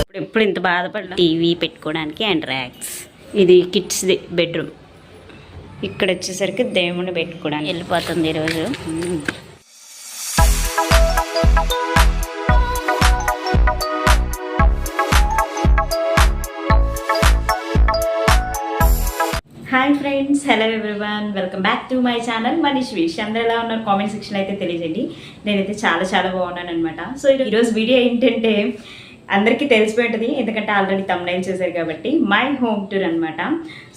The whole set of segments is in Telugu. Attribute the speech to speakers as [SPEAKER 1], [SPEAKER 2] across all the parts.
[SPEAKER 1] ఇప్పుడు ఎప్పుడు ఇంత బాధపడ్డా టీవీ పెట్టుకోవడానికి అండ్ ర్యాక్స్ ఇది కిడ్స్ది బెడ్రూమ్. ఇక్కడ వచ్చేసరికి దేవుణ్ణి పెట్టుకోవడానికి. వెళ్ళిపోతుంది ఈరోజు. Hi friends hello everyone welcome back to my channel Manish wish అందరూ ఎలా ఉన్నారు? కామెంట్ సెక్షన్ అయితే తెలియజేయండి. నేనైతే చాలా చాలా బాగున్నాను అనమాట సో ఈరోజు వీడియో ఏంటంటే అందరికీ తెలిసిపోయి ఉంటుంది ఎందుకంటే ఆల్రెడీ తమ్నైల్ చేశారు కాబట్టి మై హోమ్ టూర్ అనమాట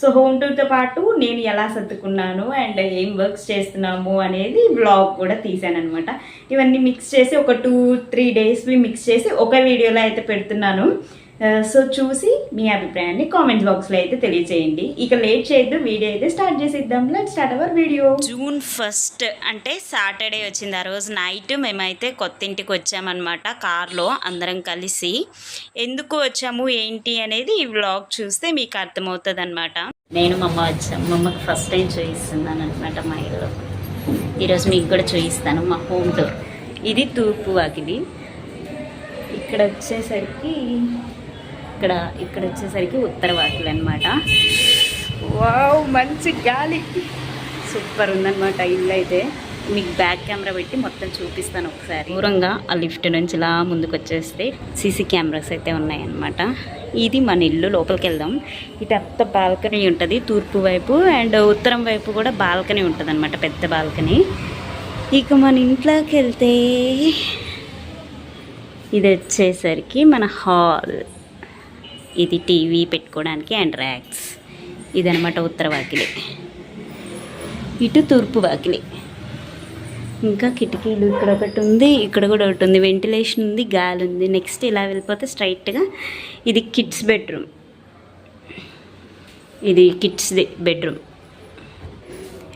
[SPEAKER 1] సో హోమ్ టూర్తో పాటు నేను ఎలా సర్దుకున్నాను అండ్ ఏం వర్క్స్ చేస్తున్నాము అనేది బ్లాగ్ కూడా తీసాను అనమాట ఇవన్నీ మిక్స్ చేసి ఒక టూ త్రీ డేస్వి మిక్స్ చేసి ఒక వీడియోలో అయితే పెడుతున్నాను. సో చూసి మీ అభిప్రాయాన్ని కామెంట్ బాక్స్లో అయితే తెలియజేయండి ఇక లేట్ చేయొద్దు వీడియో అయితే start చేసిద్దాం. Let start our video June first అంటే సాటర్డే వచ్చింది. ఆ రోజు నైట్ మేమైతే కొత్త ఇంటికి వచ్చామన్నమాట కార్లో అందరం కలిసి. ఎందుకు వచ్చాము ఏంటి అనేది ఈ వ్లాగ్ చూస్తే మీకు అర్థమవుతుంది అనమాట నేను మా అమ్మ వచ్చాము మా అమ్మకి ఫస్ట్ టైం చూపిస్తున్నాను అనమాట మా ఇల్లు. ఈరోజు మీకు కూడా చూపిస్తాను మా హోమ్ టూర్ ఇది తూర్పు వాకిలి. ఇక్కడ వచ్చేసరికి ఇక్కడ ఇక్కడ వచ్చేసరికి ఉత్తర వాకిలి అనమాట వావ్ మంచి గాలి. సూపర్ ఉందన్నమాట ఇల్లు అయితే. మీకు బ్యాక్ కెమెరా పెట్టి మొత్తం చూపిస్తాను ఒకసారి. దూరంగా ఆ లిఫ్ట్ నుంచి ఇలా ముందుకు వచ్చేస్తే సీసీ కెమెరాస్ అయితే ఉన్నాయన్నమాట. ఇది మన ఇల్లు లోపలికి వెళ్దాం. ఇటు అంత బాల్కనీ ఉంటుంది తూర్పు వైపు అండ్ ఉత్తరం వైపు కూడా బాల్కనీ ఉంటుంది అనమాట పెద్ద బాల్కనీ. ఇక మన ఇంట్లోకి వెళ్తే ఇది వచ్చేసరికి మన హాల్. ఇది టీవీ పెట్టుకోవడానికి అండ్ ర్యాక్స్ ఇదనమాట ఉత్తర వాకిలి. ఇటు తూర్పు వాకిలి. ఇంకా కిటికీలు ఇక్కడ ఒకటి ఉంది ఇక్కడ కూడా ఒకటి ఉంది. వెంటిలేషన్ ఉంది గాలి ఉంది. నెక్స్ట్ ఇలా వెళ్ళిపోతే స్ట్రైట్గా ఇది కిడ్స్ బెడ్రూమ్ ఇది కిడ్స్ది బెడ్రూమ్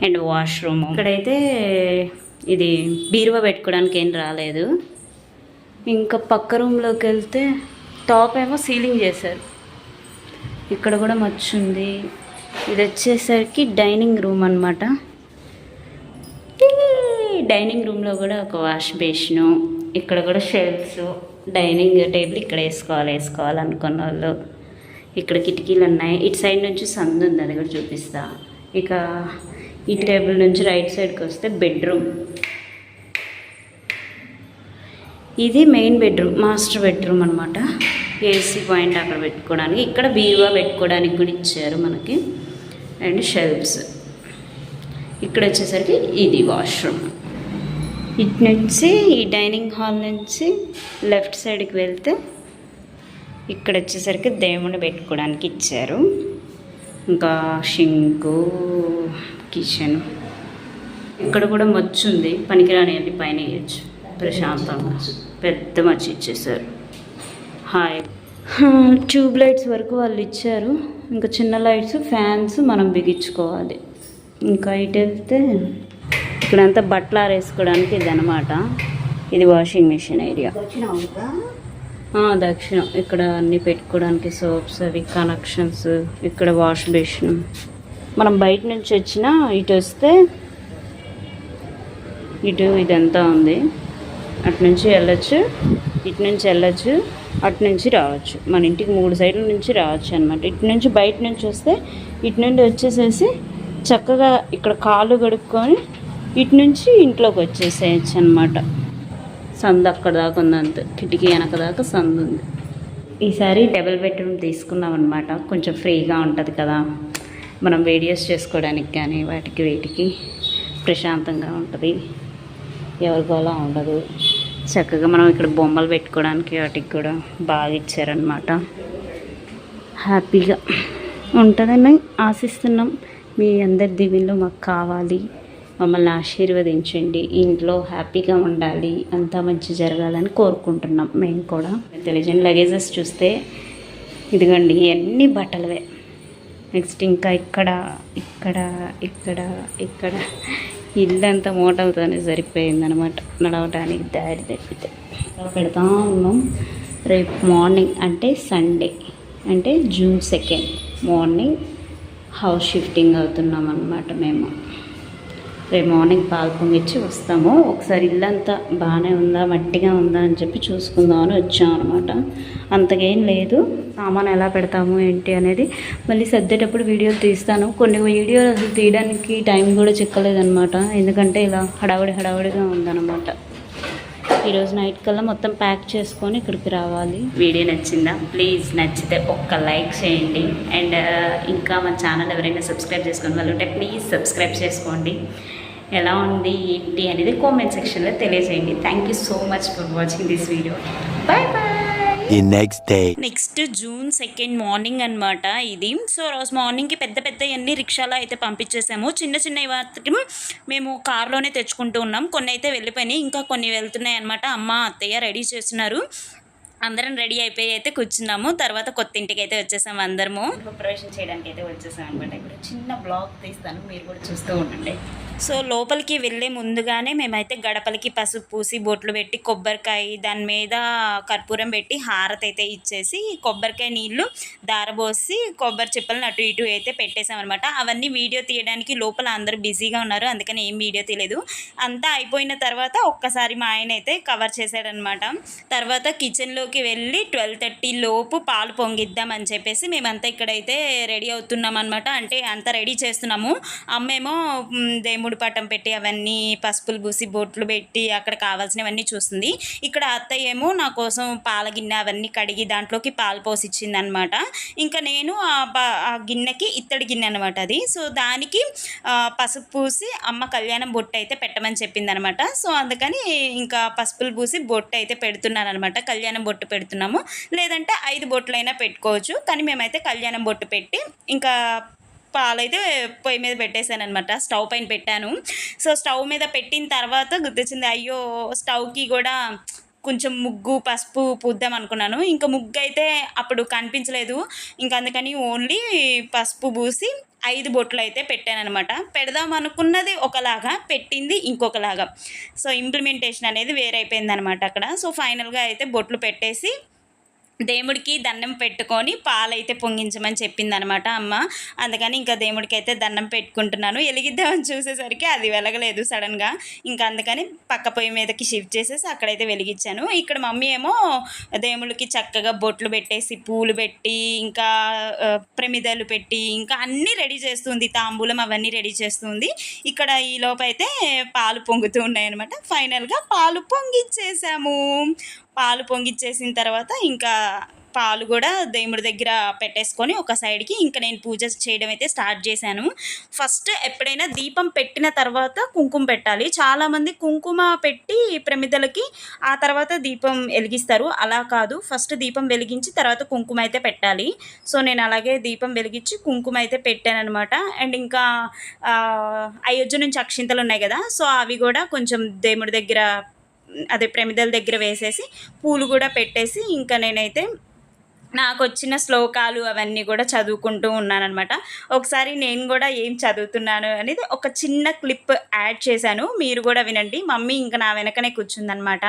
[SPEAKER 1] అండ్ వాష్రూమ్ ఇక్కడైతే ఇది బీరువా పెట్టుకోవడానికి ఏం రాలేదు. ఇంకా పక్క రూమ్లోకి వెళ్తే టాప్ ఏమో సీలింగ్ చేశారు. ఇక్కడ కూడా మచ్చు ఉంది. ఇది వచ్చేసరికి డైనింగ్ రూమ్ అనమాట డైనింగ్ రూమ్లో కూడా ఒక వాష్ బేసిను ఇక్కడ కూడా షెల్ఫ్స్ డైనింగ్ టేబుల్ ఇక్కడ వేసుకోవాలి వేసుకోవాలి అనుకున్న వాళ్ళు. ఇక్కడ కిటికీలు ఉన్నాయి. ఇటు సైడ్ నుంచి సందు ఉంది అది కూడా చూపిస్తా. ఇక ఈ టేబుల్ నుంచి రైట్ సైడ్కి వస్తే బెడ్రూమ్. ఇది మెయిన్ బెడ్రూమ్ మాస్టర్ బెడ్రూమ్ అనమాట ఏసీ పాయింట్ అక్కడ పెట్టుకోవడానికి ఇక్కడ బీరువా పెట్టుకోవడానికి కూడా ఇచ్చారు మనకి. అండ్ షెల్ఫ్స్ ఇక్కడ వచ్చేసరికి ఇది వాష్రూమ్ ఇటు నుంచి ఈ డైనింగ్ హాల్ నుంచి లెఫ్ట్ సైడ్కి వెళ్తే ఇక్కడ వచ్చేసరికి దేవుని పెట్టుకోవడానికి ఇచ్చారు. ఇంకా షింకు కిచెన్ ఇక్కడ కూడా మచ్చు ఉంది పనికిరాని వెళ్ళి పైన వేయచ్చు. ప్రశాంతంగా పెద్ద మచ్చి ఇచ్చేసారు హాయ్. ట్యూబ్ లైట్స్ వరకు వాళ్ళు ఇచ్చారు. ఇంకా చిన్న లైట్స్ ఫ్యాన్స్ మనం బిగించుకోవాలి. ఇంకా ఇటు వెళ్తే ఇక్కడంతా బట్టలు ఆరేసుకోవడానికి ఇది అనమాట ఇది వాషింగ్ మిషన్ ఏరియా దక్షిణం. ఇక్కడ అన్ని పెట్టుకోవడానికి సోప్స్ అవి కనెక్షన్స్ ఇక్కడ వాష్ బేసిన్ మనం బయట నుంచి వచ్చిన ఇటు వస్తే ఇటు ఇదంతా ఉంది. అటు నుంచి వెళ్ళొచ్చు ఇటు నుంచి వెళ్ళొచ్చు అటు నుంచి రావచ్చు. మన ఇంటికి మూడు సైడ్ల నుంచి రావచ్చు అనమాట ఇటు నుంచి బయట నుంచి వస్తే ఇటు నుండి వచ్చేసేసి చక్కగా ఇక్కడ కాళ్ళు కడుక్కొని ఇటు నుంచి ఇంట్లోకి వచ్చేసేయచ్చు అనమాట సందు అక్కడ దాకా ఉందంత కిటికీ వెనక దాకా సందు ఉంది. ఈసారి డబుల్ బెడ్రూమ్ తీసుకున్నాం అనమాట కొంచెం ఫ్రీగా ఉంటుంది కదా. మనం వీడియోస్ చేసుకోవడానికి కానీ వాటికి వీటికి ప్రశాంతంగా ఉంటుంది. ఎవరికోలా ఉండదు. చక్కగా మనం ఇక్కడ బొమ్మలు పెట్టుకోవడానికి వాటికి కూడా బాగా ఇచ్చారనమాట హ్యాపీగా ఉంటుందని ఆశిస్తున్నాం. మీ అందరి దీవెనలో మాకు కావాలి. మమ్మల్ని ఆశీర్వదించండి. ఇంట్లో హ్యాపీగా ఉండాలి. అంతా మంచి జరగాలని కోరుకుంటున్నాం మేము కూడా. తెలియజేయండి లగేజెస్ చూస్తే ఇదిగోండి ఇవన్నీ బట్టలవే. నెక్స్ట్ ఇంకా ఇక్కడ ఇక్కడ ఇక్కడ ఇక్కడ. ఇల్లంతా మూటలతోనే సరిపోయిందనమాట నడవడానికి దారి తప్పితే. పెడతా ఉన్నాం. రేపు మార్నింగ్ అంటే సండే. అంటే June second morning
[SPEAKER 2] house shifting అవుతున్నాం అనమాట మేము. రేపు మార్నింగ్ పాలు పొంగిచ్చి వస్తాము. ఒకసారి ఇల్లంతా బాగానే ఉందా మట్టిగా ఉందా అని చెప్పి చూసుకుందామని వచ్చాం అనమాట అంతకేం లేదు. సామాన్ ఎలా పెడతాము ఏంటి అనేది మళ్ళీ సర్దేటప్పుడు వీడియోలు తీస్తాను. కొన్ని వీడియోలు అసలు తీయడానికి టైం కూడా చిక్కలేదనమాట ఎందుకంటే ఇలా హడావుడి హడావుడిగా ఉందన్నమాట. ఈరోజు నైట్ కల్లా మొత్తం ప్యాక్ చేసుకొని ఇక్కడికి రావాలి.
[SPEAKER 1] వీడియో నచ్చిందా? ప్లీజ్ నచ్చితే ఒక్క లైక్ చేయండి. అండ్ ఇంకా మన ఛానల్ ఎవరైనా సబ్స్క్రైబ్ చేసుకుని వాళ్ళు ఉంటే ప్లీజ్ సబ్స్క్రైబ్ చేసుకోండి. ఎలా ఉంది ఏంటి అనేది కామెంట్ సెక్షన్లో తెలియజేయండి. Thank you so much for watching this video bye bye
[SPEAKER 3] The next day.
[SPEAKER 1] Next June second morning అన్నమాట ఇది. సో రోజు మార్నింగ్కి పెద్ద పెద్ద అన్ని రిక్షాలో అయితే పంపించేసాము చిన్న చిన్న మాత్రం మేము కార్లోనే తెచ్చుకుంటూ ఉన్నాం. కొన్ని అయితే వెళ్ళిపోయినాయి ఇంకా కొన్ని వెళ్తున్నాయి అనమాట అమ్మ అత్తయ్య రెడీ చేస్తున్నారు. అందరం రెడీ అయిపోయి అయితే కూర్చున్నాము. తర్వాత కొత్త ఇంటికి అయితే వచ్చేసాము అందరము. ప్రిపరేషన్ చేయడానికి అయితే వచ్చేసాం అనమాట ఇప్పుడు చిన్న బ్లాగ్ తీస్తాను మీరు కూడా చూస్తూ ఉండండి. సో లోపలికి వెళ్ళే ముందుగానే మేమైతే గడపలకి పసుపు పూసి బొట్లు పెట్టి కొబ్బరికాయ దాని మీద కర్పూరం పెట్టి హారతి అయితే ఇచ్చేసి కొబ్బరికాయ నీళ్ళు దారబోసి కొబ్బరి చిప్పలను అటు ఇటు అయితే పెట్టేసామన్నమాట అవన్నీ వీడియో తీయడానికి లోపల అందరూ బిజీగా ఉన్నారు. అందుకని ఏం వీడియో తీయలేదు. అంతా అయిపోయిన తర్వాత ఒక్కసారి మా ఆయన అయితే కవర్ చేశాడనమాట తర్వాత కిచెన్లోకి వెళ్ళి ట్వెల్వ్ థర్టీ లోపు పాలు పొంగిద్దాం అని చెప్పేసి మేమంతా ఇక్కడైతే రెడీ అవుతున్నాం అనమాట అంటే అంతా రెడీ చేస్తున్నాము. అమ్మేమో మ్, పటం పెట్టి అవన్నీ పసుపులు పూసి బొట్లు పెట్టి అక్కడ కావాల్సినవన్నీ చూస్తుంది ఇక్కడ అత్తయ్య ఏమో నా కోసం పాల గిన్నె అవన్నీ కడిగి దాంట్లోకి పాలు పోసి ఇచ్చిందనమాట ఇంకా నేను ఆ ప- ఆ గిన్నెకి ఇత్తడి గిన్నె అనమాట అది. సో దానికి పసుపు పూసి అమ్మ కళ్యాణం బొట్టు అయితే పెట్టమని చెప్పింది అనమాట సో అందుకని ఇంకా పసుపులు పూసి బొట్టు అయితే పెడుతున్నాను అనమాట కళ్యాణం బొట్టు పెడుతున్నాము. లేదంటే ఐదు బొట్లైనా పెట్టుకోవచ్చు. కానీ మేమైతే కళ్యాణం బొట్టు పెట్టి ఇంకా పాలైతే పొయ్యి మీద పెట్టేశాను అనమాట స్టవ్ పైన పెట్టాను. సో స్టవ్ మీద పెట్టిన తర్వాత గుర్తొచ్చింది అయ్యో స్టవ్కి కూడా కొంచెం ముగ్గు పసుపు పూద్దాం అనుకున్నాను. ఇంకా ముగ్గు అయితే అప్పుడు కనిపించలేదు. ఇంకా అందుకని ఓన్లీ పసుపు పూసి ఐదు బొట్లు అయితే పెట్టాను అనమాట పెడదాం అనుకున్నది ఒకలాగా పెట్టింది ఇంకొకలాగా. సో ఇంప్లిమెంటేషన్ అనేది వేరైపోయింది అనమాట అక్కడ. సో ఫైనల్గా అయితే బొట్లు పెట్టేసి దేవుడికి దండం పెట్టుకొని పాలైతే పొంగించమని చెప్పిందనమాట అమ్మ. అందుకని ఇంకా దేవుడికి అయితే దండం పెట్టుకుంటున్నాను. వెలిగిద్దామని చూసేసరికి అది వెలగలేదు సడన్గా. ఇంకా అందుకని పక్క పొయ్యి మీదకి షిఫ్ట్ చేసేసి అక్కడైతే వెలిగించాను. ఇక్కడ మమ్మీ ఏమో దేవుడికి చక్కగా బొట్లు పెట్టేసి పూలు పెట్టి ఇంకా ప్రమిదలు పెట్టి ఇంకా అన్నీ రెడీ చేస్తుంది. తాంబూలం అవన్నీ రెడీ చేస్తుంది. ఇక్కడ ఈ లోపైతే పాలు పొంగుతూ ఉన్నాయన్నమాట ఫైనల్గా పాలు పొంగిచ్చేసాము. పాలు పొంగిచ్చేసిన తర్వాత ఇంకా పాలు కూడా దేవుడి దగ్గర పెట్టేసుకొని ఒక సైడ్కి ఇంకా నేను పూజ చేయడం అయితే స్టార్ట్ చేశాను. ఫస్ట్ ఎప్పుడైనా దీపం పెట్టిన తర్వాత కుంకుమ పెట్టాలి. చాలామంది కుంకుమ పెట్టి ప్రమిదలకి ఆ తర్వాత దీపం వెలిగిస్తారు. అలా కాదు. ఫస్ట్ దీపం వెలిగించి తర్వాత కుంకుమ అయితే పెట్టాలి. సో నేను అలాగే దీపం వెలిగించి కుంకుమ అయితే పెట్టాను అనమాట అండ్ ఇంకా అయోధ్య నుంచి అక్షింతలు ఉన్నాయి కదా. సో అవి కూడా కొంచెం దేవుడి దగ్గర అదే ప్రమిదల దగ్గర వేసేసి పూలు కూడా పెట్టేసి ఇంకా నేనైతే నాకు వచ్చిన శ్లోకాలు అవన్నీ కూడా చదువుకుంటూ ఉన్నానమాట ఒకసారి నేను కూడా ఏం చదువుతున్నాను అనేది ఒక చిన్న క్లిప్ యాడ్ చేశాను. మీరు కూడా వినండి. మమ్మీ ఇంకా నా వెనకనే కూర్చుందనమాట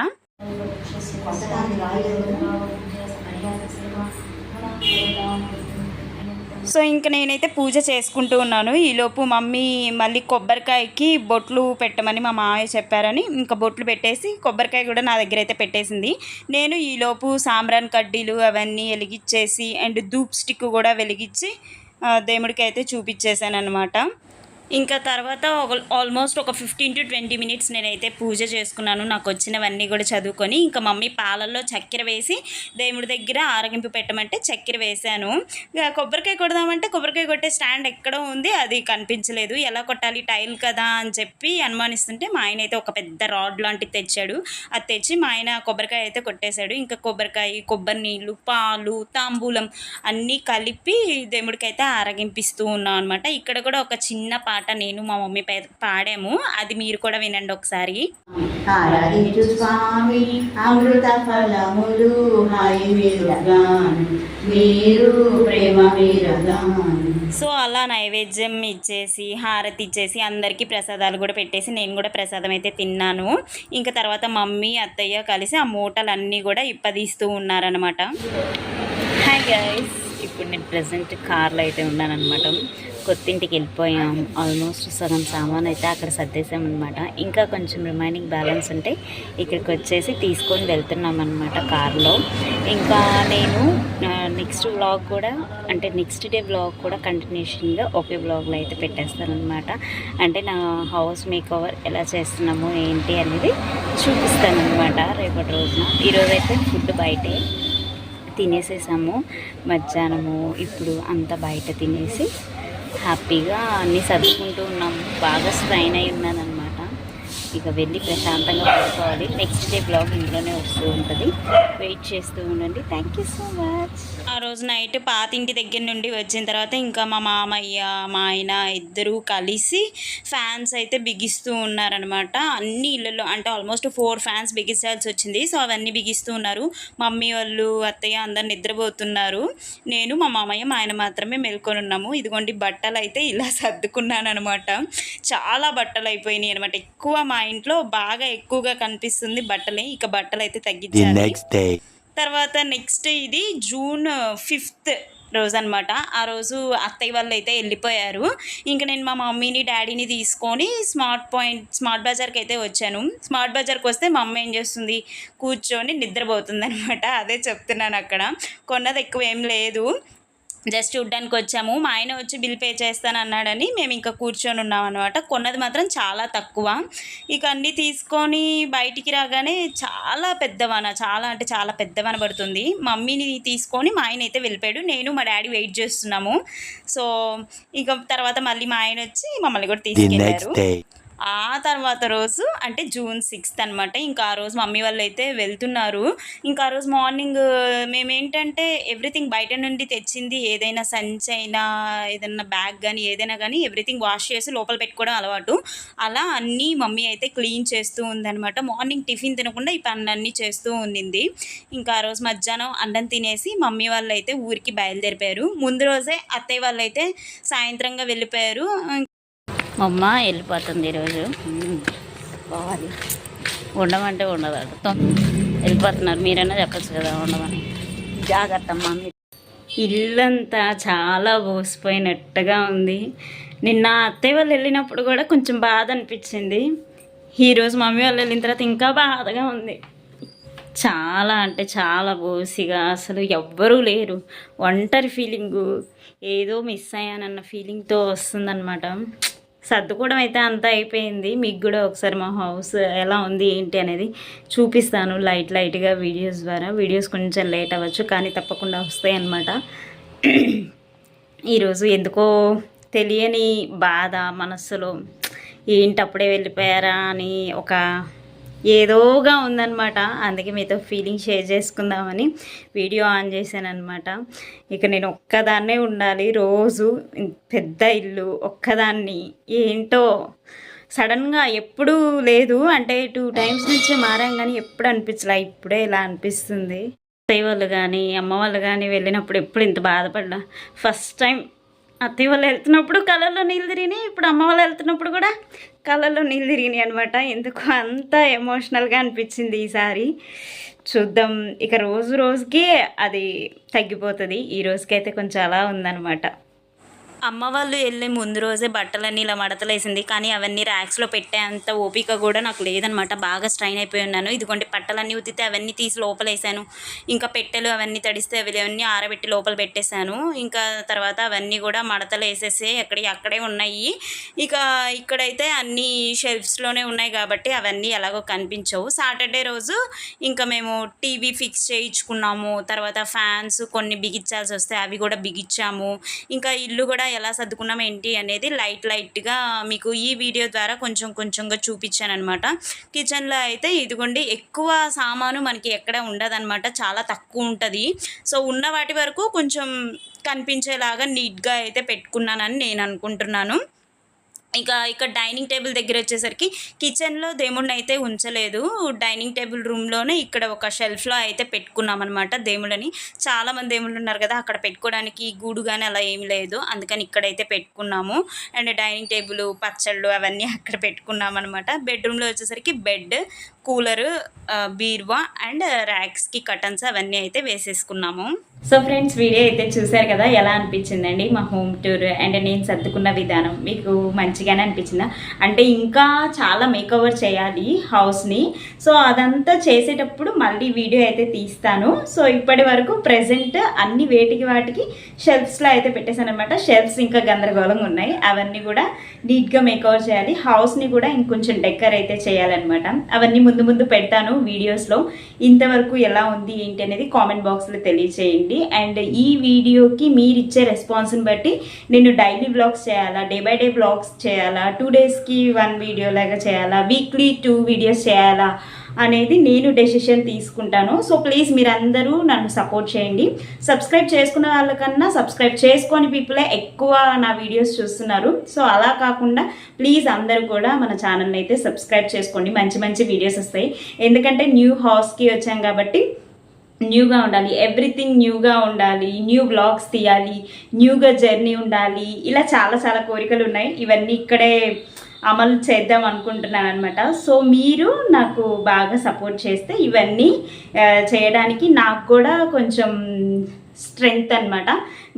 [SPEAKER 1] సో ఇంక నేనైతే పూజ చేసుకుంటూ ఉన్నాను. ఈలోపు మమ్మీ మళ్ళీ కొబ్బరికాయకి బొట్లు పెట్టమని మా మామయ్య చెప్పారని ఇంకా బొట్లు పెట్టేసి కొబ్బరికాయ కూడా నా దగ్గర అయితే పెట్టేసింది. నేను ఈలోపు సాంబ్రాన్ కడ్డీలు అవన్నీ వెలిగించేసి అండ్ ధూప్ స్టిక్ కూడా వెలిగించి దేవుడికి అయితే చూపించేశాను అనమాట ఇంకా తర్వాత ఆల్మోస్ట్ ఒక ఫిఫ్టీన్ టు ట్వంటీ మినిట్స్ నేనైతే పూజ చేసుకున్నాను. నాకు వచ్చినవన్నీ కూడా చదువుకొని ఇంకా మమ్మీ పాలల్లో చక్కెర వేసి దేవుడి దగ్గర ఆరగింపు పెట్టమంటే చక్కెర వేశాను. కొబ్బరికాయ కొడదామంటే కొబ్బరికాయ కొట్టే స్టాండ్ ఎక్కడో ఉంది అది కనిపించలేదు. ఎలా కొట్టాలి టైల్ కదా అని చెప్పి అనుమానిస్తుంటే మా ఆయన అయితే ఒక పెద్ద రాడ్ లాంటిది తెచ్చాడు. అది తెచ్చి మా ఆయన కొబ్బరికాయ అయితే కొట్టేశాడు. ఇంకా కొబ్బరికాయ కొబ్బరి నీళ్ళు పాలు తాంబూలం అన్నీ కలిపి దేవుడికి అయితే ఆరగింపిస్తూ ఉన్నాం అనమాట ఇక్కడ కూడా ఒక చిన్న పాట నేను మా మమ్మీ పై పాడాము. అది మీరు కూడా వినండి ఒకసారి.
[SPEAKER 2] ఆరాధించు స్వామి అమృత ఫలములు హాయి మీరుగాన్ మీరు ప్రేమ మీరుగాన్
[SPEAKER 1] సో అలా నైవేద్యం ఇచ్చేసి హారతి ఇచ్చేసి అందరికీ ప్రసాదాలు కూడా పెట్టేసి నేను కూడా ప్రసాదం అయితే తిన్నాను. ఇంకా తర్వాత మమ్మీ అత్తయ్య కలిసి ఆ మూటలన్నీ కూడా ఇప్పదీస్తూ ఉన్నారనమాట హాయ్ గైస్ ఇప్పుడు నేను ప్రజెంట్ కార్లో అయితే ఉన్నానమాట
[SPEAKER 2] కొత్తింటికి వెళ్ళిపోయాం. ఆల్మోస్ట్ సగం సామాన్ అయితే అక్కడ సర్దేశాం అనమాట ఇంకా కొంచెం రిమైనింగ్ బ్యాలెన్స్ ఉంటే ఇక్కడికి వచ్చేసి తీసుకొని వెళ్తున్నాం అనమాట కార్లో. ఇంకా నేను నెక్స్ట్ వ్లాగ్ కూడా అంటే నెక్స్ట్ డే వ్లాగ్ కూడా కంటిన్యూషన్గా ఒకే బ్లాగ్లో అయితే పెట్టేస్తానమాట అంటే నా హౌస్ మేక్ ఓవర్ ఎలా చేస్తున్నాము ఏంటి అనేది చూపిస్తానమాట రేపటి రోజున. ఈరోజు అయితే ఫుడ్ బయటే. తినేసేసాము. మధ్యాహ్నము ఇప్పుడు అంతా బయట తినేసి హ్యాపీగా అన్నీ సర్దుకుంటూ ఉన్నాము బాగా స్ట్రైన్ అయి ఉన్నదన్నమాట. ఇక వెళ్ళి ప్రశాంతంగా పడుకోవాలి. నెక్స్ట్ డే బ్లాగ్ ఇంట్లోనే వస్తూ ఉంటుంది. వెయిట్ చేస్తూ ఉండండి. థ్యాంక్ యూ సో మచ్
[SPEAKER 1] ఆ రోజు నైట్ పాతింటి దగ్గర నుండి వచ్చిన తర్వాత ఇంకా మా మామయ్య మా ఆయన ఇద్దరూ కలిసి ఫ్యాన్స్ అయితే బిగిస్తూ ఉన్నారనమాట అన్ని ఇళ్ళల్లో అంటే ఆల్మోస్ట్ ఫోర్ ఫ్యాన్స్ బిగించాల్సి వచ్చింది. సో అవన్నీ బిగిస్తూ ఉన్నారు. మమ్మీ వాళ్ళు అత్తయ్య అందరు నిద్రపోతున్నారు. నేను మా మామయ్య మా ఆయన మాత్రమే మేల్కొని ఉన్నాము. ఇదిగోండి బట్టలు అయితే ఇలా సర్దుకున్నాను అనమాట చాలా బట్టలు అయిపోయినాయి అనమాట ఎక్కువ మా ఇంట్లో బాగా ఎక్కువగా కనిపిస్తుంది బట్టలే. ఇక బట్టలు అయితే తగ్గించాలి. తర్వాత నెక్స్ట్ ఇది జూన్ ఫిఫ్త్ రోజు అనమాట ఆ రోజు అత్తయ్య వాళ్ళు అయితే వెళ్ళిపోయారు. ఇంకా నేను మా మమ్మీని డాడీని తీసుకొని స్మార్ట్ పాయింట్ స్మార్ట్ బజార్కి అయితే వచ్చాను. స్మార్ట్ బజార్కి వస్తే మా అమ్మ ఏం చేస్తుంది? కూర్చొని నిద్రపోతుంది అనమాట అదే చెప్తున్నాను అక్కడ కొన్నది ఎక్కువ ఏం లేదు. జస్ట్ చూడ్డానికి వచ్చాము. మా ఆయన వచ్చి బిల్ పే చేస్తాను అన్నాడని మేము ఇంకా కూర్చొని ఉన్నాం అనమాట కొన్నది మాత్రం చాలా తక్కువ. ఇక అన్నీ తీసుకొని బయటికి రాగానే చాలా పెద్దవాన చాలా అంటే చాలా పెద్దవాన పడుతుంది. మమ్మీని తీసుకొని మా ఆయన అయితే వెళ్ళిపోయాడు. నేను మా డాడీ వెయిట్ చేస్తున్నాము. సో ఇక తర్వాత మళ్ళీ మా ఆయన వచ్చి మమ్మల్ని కూడా తీసుకెళ్ళారు. ఆ తర్వాత రోజు అంటే జూన్ సిక్స్త్ అనమాట ఇంకా ఆ రోజు మమ్మీ వాళ్ళు అయితే వెళ్తున్నారు. ఇంకా ఆ రోజు మార్నింగ్ మేమేంటంటే ఎవ్రీథింగ్ బయట నుండి తెచ్చింది ఏదైనా సంచి అయినా ఏదైనా బ్యాగ్ కానీ ఏదైనా కానీ ఎవ్రీథింగ్ వాష్ చేసి లోపల పెట్టుకోవడం అలవాటు. అలా అన్నీ మమ్మీ అయితే క్లీన్ చేస్తూ ఉందన్నమాట. మార్నింగ్ టిఫిన్ తినకుండా ఈ పనులన్నీ చేస్తూ ఉండింది. ఇంకా ఆ రోజు మధ్యాహ్నం అన్నం తినేసి మమ్మీ వాళ్ళు అయితే ఊరికి బయలుదేరిపోయారు. ముందు రోజే అత్తయ్య వాళ్ళు అయితే సాయంత్రంగా వెళ్ళిపోయారు.
[SPEAKER 2] మా అమ్మ వెళ్ళిపోతుంది ఈరోజు. పోవాలి. ఉండమంటే ఉండదు తొం- వెళ్ళిపోతున్నారు. మీరైనా చెప్పచ్చు కదా ఉండమని. జాగ్రత్త అమ్మా. మీరు
[SPEAKER 1] ఇల్లంతా చాలా బోసిపోయినట్టుగా ఉంది. నిన్న అత్తయ్య వాళ్ళు వెళ్ళినప్పుడు కూడా కొంచెం బాధ అనిపించింది. ఈరోజు మమ్మీ వాళ్ళు వెళ్ళిన తర్వాత ఇంకా బాధగా ఉంది. చాలా అంటే చాలా బోసిగా అసలు ఎవ్వరూ లేరు. ఒంటరి ఫీలింగు. ఏదో మిస్ అయ్యానన్న ఫీలింగ్తో వస్తుందన్నమాట. సర్దుకోవడం అయితే అంతా అయిపోయింది. మీకు కూడా ఒకసారి మా హౌస్ ఎలా ఉంది ఏంటి అనేది చూపిస్తాను లైట్ లైట్గా వీడియోస్ ద్వారా. వీడియోస్ కొంచెం లేట్ అవ్వచ్చు కానీ తప్పకుండా వస్తాయి అన్నమాట. ఈరోజు ఎందుకో తెలియని బాధ మనస్సులో. ఏంటి అప్పుడే వెళ్ళిపోయారా అని ఒక ఏదోగా ఉందనమాట అందుకే మీతో ఫీలింగ్ షేర్ చేసుకుందామని వీడియో ఆన్ చేశాను అనమాట ఇక నేను ఒక్కదాన్నే ఉండాలి. రోజు పెద్ద ఇల్లు ఒక్కదాన్ని. ఏంటో? సడన్గా ఎప్పుడూ లేదు. అంటే టూ టైమ్స్ నుంచి మారాం కానీ ఎప్పుడు అనిపించలే? ఇప్పుడే ఇలా అనిపిస్తుంది. అత్తయ్య వాళ్ళు కానీ అమ్మ వాళ్ళు కానీ వెళ్ళినప్పుడు ఎప్పుడు ఇంత బాధపడ్డా ఫస్ట్ టైం అత్తయ్య వాళ్ళు వెళ్తున్నప్పుడు కళ్ళల్లో నీళ్ళు తిరిగినాయి. ఇప్పుడు అమ్మ వాళ్ళు వెళ్తున్నప్పుడు కూడా కళ్ళల్లో నీళ్ళు తిరిగినాయి అనమాట ఎందుకు? అంత ఎమోషనల్గా అనిపించింది ఈసారి. చూద్దాం. ఇక రోజు రోజుకి అది తగ్గిపోతుంది. ఈ రోజుకైతే కొంచెం అలా ఉందన్నమాట. అమ్మ వాళ్ళు వెళ్ళే ముందు రోజే బట్టలన్నీ ఇలా మడతలేసింది. కానీ అవన్నీ ర్యాక్స్లో పెట్టేంత ఓపిక కూడా నాకు లేదనమాట. బాగా స్ట్రైన్ అయిపోయి ఉన్నాను. ఇదిగోండి బట్టలన్నీ ఉతితే అవన్నీ తీసి లోపలేసాను. ఇంకా పెట్టెలు అవన్నీ తడిస్తే అవి అవన్నీ ఆరబెట్టి లోపల పెట్టేశాను. ఇంకా తర్వాత అవన్నీ కూడా మడతలు వేసేసి ఎక్కడి అక్కడే ఉన్నాయి. ఇక ఇక్కడైతే అన్ని షెల్ఫ్స్లోనే ఉన్నాయి కాబట్టి అవన్నీ ఎలాగో కనిపించవు. సాటర్డే రోజు ఇంకా మేము టీవీ ఫిక్స్ చేయించుకున్నాము. తర్వాత ఫ్యాన్స్ కొన్ని బిగించాల్సి వస్తే అవి కూడా బిగించాము. ఇంకా ఇల్లు కూడా ఎలా సర్దుకున్నాం ఏంటి అనేది లైట్ లైట్గా మీకు ఈ వీడియో ద్వారా కొంచెం కొంచెంగా చూపించాను అనమాట కిచెన్లో అయితే ఇదిగోండి ఎక్కువ సామాను మనకి ఎక్కడ ఉండదన్నమాట. చాలా తక్కువ ఉంటుంది. సో ఉన్న వాటి వరకు కొంచెం కనిపించేలాగా నీట్గా అయితే పెట్టుకున్నానని నేను అనుకుంటున్నాను. ఇంకా ఇక్కడ డైనింగ్ టేబుల్ దగ్గర వచ్చేసరికి కిచెన్లో దేవుడిని అయితే ఉంచలేదు. డైనింగ్ టేబుల్ రూమ్లోనే ఇక్కడ ఒక షెల్ఫ్లో అయితే పెట్టుకున్నామన్నమాట దేవుళ్ళని. చాలామంది దేవుళ్ళు ఉన్నారు కదా అక్కడ పెట్టుకోవడానికి గూడు కానీ అలా ఏం లేదు. అందుకని ఇక్కడైతే పెట్టుకున్నాము. అండ్ డైనింగ్ టేబుల్ పచ్చళ్ళు అవన్నీ అక్కడ పెట్టుకున్నామన్నమాట బెడ్రూమ్లో వచ్చేసరికి బెడ్ కూలరు బీర్వా అండ్ ర్యాక్స్కి కటన్స్ అవన్నీ అయితే వేసేసుకున్నాము. సో ఫ్రెండ్స్ వీడియో అయితే చూశారు కదా ఎలా అనిపించిందండి? మా హోమ్ టూర్ అండ్ నేను సర్దుకున్న విధానం మీకు మంచిగానే అనిపించిందా? అంటే ఇంకా చాలా మేకోవర్ చేయాలి హౌస్ని సో అదంతా చేసేటప్పుడు మళ్ళీ వీడియో అయితే తీస్తాను. సో ఇప్పటి వరకు ప్రజెంట్ అన్ని వేటికి వాటికి షెల్ఫ్స్లో అయితే పెట్టేశాను అనమాట షెల్ఫ్స్ ఇంకా గందరగోళంగా ఉన్నాయి. అవన్నీ కూడా నీట్గా మేకోవర్ చేయాలి. హౌస్ని కూడా ఇంకొంచెం డెక్కర్ అయితే చేయాలన్నమాట. అవన్నీ ముందు ముందు పెడతాను వీడియోస్లో ఇంతవరకు ఎలా ఉంది ఏంటి అనేది కామెంట్ బాక్స్లో తెలియచేయండి. అండ్ ఈ వీడియోకి మీరు ఇచ్చే రెస్పాన్స్ని బట్టి నేను డైలీ బ్లాగ్స్ చేయాలా డే బై డే బ్లాగ్స్ చేయాలా టూ డేస్కి వన్ వీడియో లాగా చేయాలా వీక్లీ టూ వీడియోస్ చేయాలా అనేది నేను డెసిషన్ తీసుకుంటాను. సో ప్లీజ్ మీరందరూ నన్ను సపోర్ట్ చేయండి. సబ్స్క్రైబ్ చేసుకున్న వాళ్ళకన్నా సబ్స్క్రైబ్ చేసుకొని పీపులే ఎక్కువ నా వీడియోస్ చూస్తున్నారు. సో అలా కాకుండా ప్లీజ్ అందరూ కూడా మన ఛానల్ని అయితే సబ్స్క్రైబ్ చేసుకోండి. మంచి మంచి వీడియోస్ వస్తాయి. ఎందుకంటే న్యూ హౌస్కి వచ్చాం కాబట్టి న్యూగా ఉండాలి ఎవ్రీథింగ్ న్యూగా ఉండాలి న్యూ బ్లాగ్స్ తీయాలి న్యూగా జర్నీ ఉండాలి ఇలా చాలా చాలా కోరికలు ఉన్నాయి. ఇవన్నీ ఇక్కడే అమలు చేద్దాం అనుకుంటున్నాను అనమాట సో మీరు నాకు బాగా సపోర్ట్ చేస్తే ఇవన్నీ చేయడానికి నాకు కూడా కొంచెం స్ట్రెంగ్త్ అన్నమాట.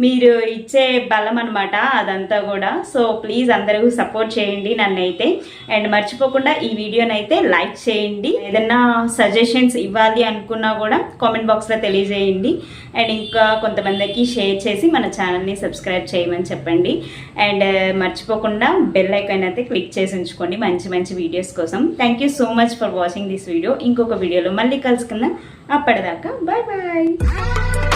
[SPEAKER 1] మీరు ఇచ్చే బలం అనమాట అదంతా కూడా. సో ప్లీజ్ అందరూ సపోర్ట్ చేయండి నన్ను అయితే అండ్ మర్చిపోకుండా ఈ వీడియోని అయితే లైక్ చేయండి. ఏదన్నా సజెషన్స్ ఇవ్వాలి అనుకున్నా కూడా కామెంట్ బాక్స్లో తెలియజేయండి. అండ్ ఇంకా కొంతమందికి షేర్ చేసి మన ఛానల్ని సబ్స్క్రైబ్ చేయమని చెప్పండి. అండ్ మర్చిపోకుండా బెల్ ఐకాన్ అయితే క్లిక్ చేసి ఉంచుకోండి మంచి మంచి వీడియోస్ కోసం. Thank you so much for watching this video ఇంకొక వీడియోలో మళ్ళీ కలుసుకుందాం. అప్పటిదాకా బాయ్ బాయ్